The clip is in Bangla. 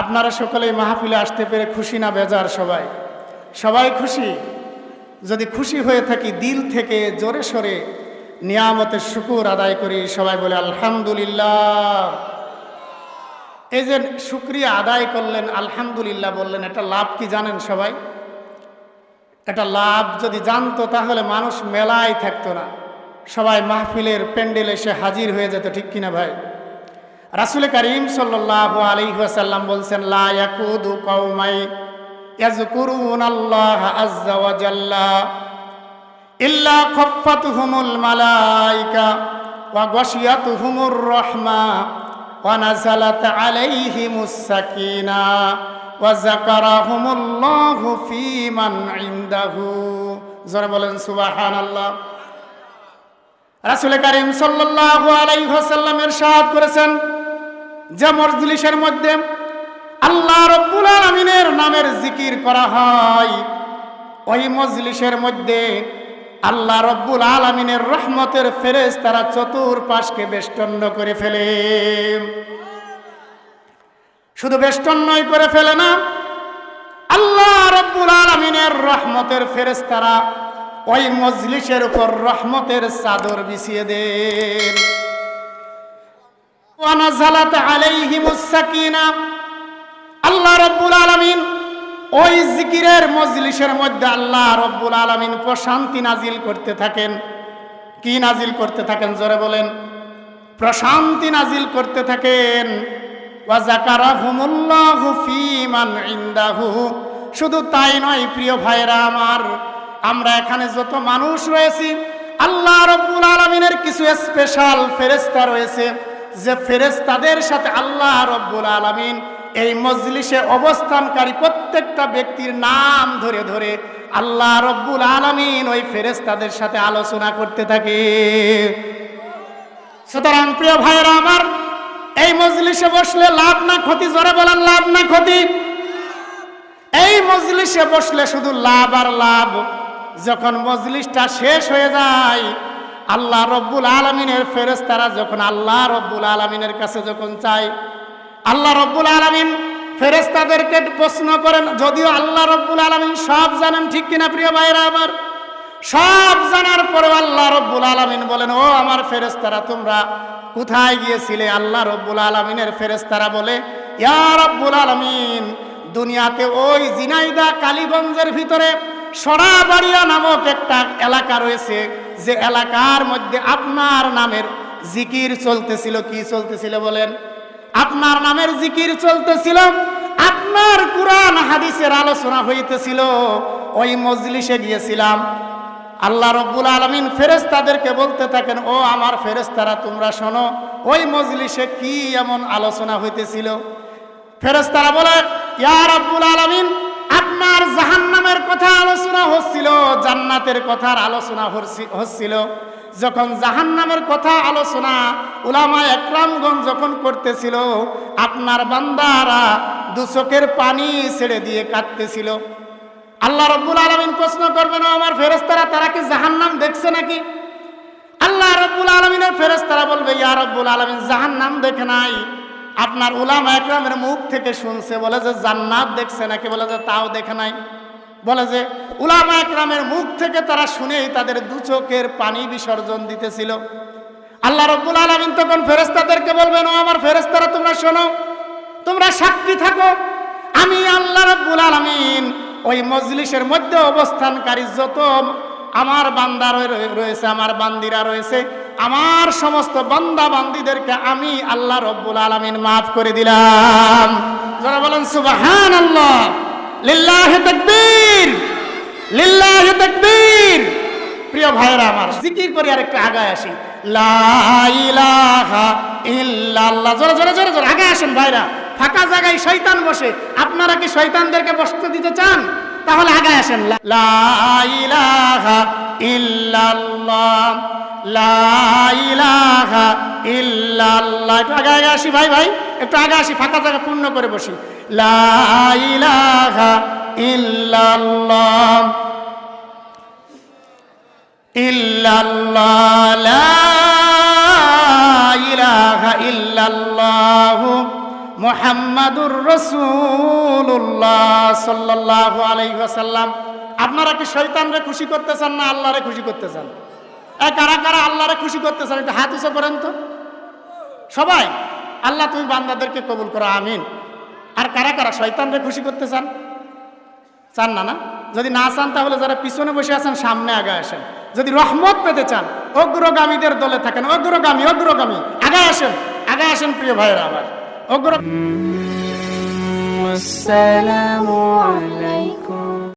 আপনারা সকলেই মাহফিলে আসতে পেরে খুশি না বেজার সবাই? সবাই খুশি? যদি খুশি হয়ে থাকি, দিল থেকে জোরে সরে নিয়ামতের শুকুর আদায় করি, সবাই বলে আলহামদুলিল্লাহ। এই যে শুক্রিয়া আদায় করলেন, আলহামদুলিল্লাহ বললেন, এটা লাভ কি জানেন সবাই? এটা লাভ যদি জানতো, তাহলে মানুষ মেলায় থাকতো না। সবাই মাহফিলের প্যান্ডেল এসে হাজির হয়ে যেত, ঠিক কিনা ভাই? রাসুল করিম আলাইসাল্লাম বলছেন, লা ইয়াকুদু কওমাই ইয়াজকুরুন আল্লাহ ওয়া ওয়া মান করিম সাল্লাল্লাহু আলাইহি করেছেন যে মজলিসের মধ্যে আল্লাহ রব্বুল আলমিনের নামের জিকির করা হয়, ওই মজলিসের মধ্যে আল্লাহ রব্বুল আলমিনের রহমতের ফেরেজ তারা চতুর্পাশকে বেষ্টন্য করে ফেলে। শুধু বেষ্টন্যই করে ফেলে না, আল্লাহ রব্বুল আলমিনের রহমতের ফেরেজ তারা ওই মজলিসের উপর রহমতের চাদর বিছিয়ে দেন। ওয়ানাজালাত আলাইহিমুস সাকিনা আল্লাহ রব্বুল আলামিন ওই জিকিরের মজলিসের মধ্যে আল্লাহ রব্বুল আলামিন প্রশান্তি নাজিল করতে থাকেন। কি নাজিল করতে থাকেন? জোরে বলেন। প্রশান্তি নাজিল করতে থাকেন। শুধু তাই নয়, প্রিয় ভাইরা আমার, আমরা এখানে যত মানুষ রয়েছি, আল্লাহ রব্বুল আলমিনের কিছু স্পেশাল ফেরেস্তা রয়েছে। যে ফেরেস্তাদের সাথে আল্লাহ রব্বুল আলমিন এই মজলিসে অবস্থানকারী প্রত্যেকটা ব্যক্তির নাম ধরে ধরে আল্লাহ রব্বুল আলমিন ওই ফেরেস্তাদের সাথে আলোচনা করতে থাকে। সুতরাং প্রিয় ভাইয়েরা আমার, এই মজলিসে বসলে লাভ না ক্ষতি? জোরে বলেন, লাভ না ক্ষতি? এই মজলিসে বসলে শুধু লাভ আর লাভ। যখন মজলিসটা শেষ হয়ে যায় আল্লাহ রব্বুল আলমিনের ফেরেস তারা যখন আল্লাহ রব্বুল আলমিনের কাছে যখন চায় আল্লাহ রব্বুল আলমিন ফেরেস্তাদেরকে প্রশ্ন করেন, যদিও আল্লাহ রব্বুল আলমিন সব জানেন, ঠিক কিনা প্রিয় ভাইরা আমার? সব জানার পরেও আল্লাহ রব্বুল আলমিন বলেন, ও আমার ফেরেস্তারা তোমরা কোথায় গিয়েছিলে? আল্লাহ রব্বুল আলমিনের ফেরেস্তারা বলে, ইয়া রব্বুল আলমিন, দুনিয়াতে ওই জিনাইদা কালীগঞ্জের ভিতরে সরাবাড়িয়া নামক একটা এলাকা রয়েছে যে এলাকার মধ্যে আপনার নামের জিকির চলতেছিল, কি চলতেছিল বলেন? আপনার নামের জিকির চলতেছিল, আপনার কোরআন হাদিসের আলোচনা হইতেছিল, ওই মজলিসে গিয়েছিলাম। আল্লাহ রব্বুল আলমিন ফেরেস্তাদেরকে বলতে থাকেন, ও আমার ফেরেস্তারা তোমরা শোনো, ওই মজলিসে কি এমন আলোচনা হইতেছিল? ফেরেস্তারা বলে, ইয়া রব্বুল আলমিন, আপনার জাহান্নামের কথা আলোচনা হচ্ছিল জান্নাতের কথার আলোচনা হচ্ছিল। যখন জাহান্নামের কথা আলোচনা উলামা একরামগঞ্জ যখন করতেছিল, আপনার বান্দারা দুচকের পানি ছেড়ে দিয়ে কাটতেছিল আল্লাহ রব্বুল আলমিন প্রশ্ন করবেন আমার ফেরেস্তারা তারা কি জাহান্নাম দেখছে নাকি? আল্লাহ রব্বুল আলমিনের ফেরেস্তারা বলবে, ইয়া রব্বুল আলমিন, জাহান্নাম দেখে নাই। আপনার উলামা একরামের মুখ থেকে শুনছে, বলে যে, জান্নাত দেখছে নাকি? বলে যে, তাও দেখে নাই। বলে যে উলামা একরামের মুখ থেকে তারা শুনেই তাদের দু চোখের পানি বিসর্জন দিতেছিল। আল্লাহ রব্বুল আলমিন তখন ফেরেস্তাদেরকে বলবেন, ও আমার ফেরেস্তারা তোমরা শোনো, তোমরা সাক্ষী থাকো। আমি আল্লাহ রব্বুল আলমিন ওই মজলিসের মধ্যে অবস্থানকারী যত আমার বান্দা রয়েছে, আমার বান্দিরা রয়েছে, আমার সমস্ত বান্দা বান্দিদেরকে আমি আল্লাহ রব্বুল আলমিন মাফ করে দিলাম। যারা বলেন সুবাহান আল্লাহ লিল্লাহ তকবীর। লিল্লাহ তকবীর। প্রিয় ভাইরা আমার, জিকির করে আর একটু আগায় আসি। ইল্লাল্লাহ। জোরে জোরে জোরে জোরে আগে আসেন ভাইরা। ফাঁকা জায়গায় শয়তান বসে। আপনারা কি শয়তানদেরকে বসতে দিতে চান? তাহলে আগে আসেন। একটু আগে আগে আসি ভাই ভাই। একটু আগে আসি, ফাঁকা জায়গা পূর্ণ করে বসি। লা ইলাহা ইল্লাল্লাহ। আপনারা কি শৈতানরে খুশি করতে চান না আল্লাহরে খুশি করতে চান এ কারা কারা আল্লাহরে খুশি করতে চান একটু হাত উঁচু করেন তো। সবাই, আল্লাহ তুমি বান্দাদেরকে কবুল করো, আমিন। আর কারা কারা শয়তানরে খুশি করতে চান চান না না? যদি না চান, তাহলে যারা পিছনে বসে আছেন, সামনে আগে আসেন। যদি রহমত পেতে চান, অগ্রগামীদের দলে থাকেন। অগ্রগামী অগ্রগামী আগে আসেন। আগে আসেন, প্রিয় ভাইয়েরা আমার। অগ্র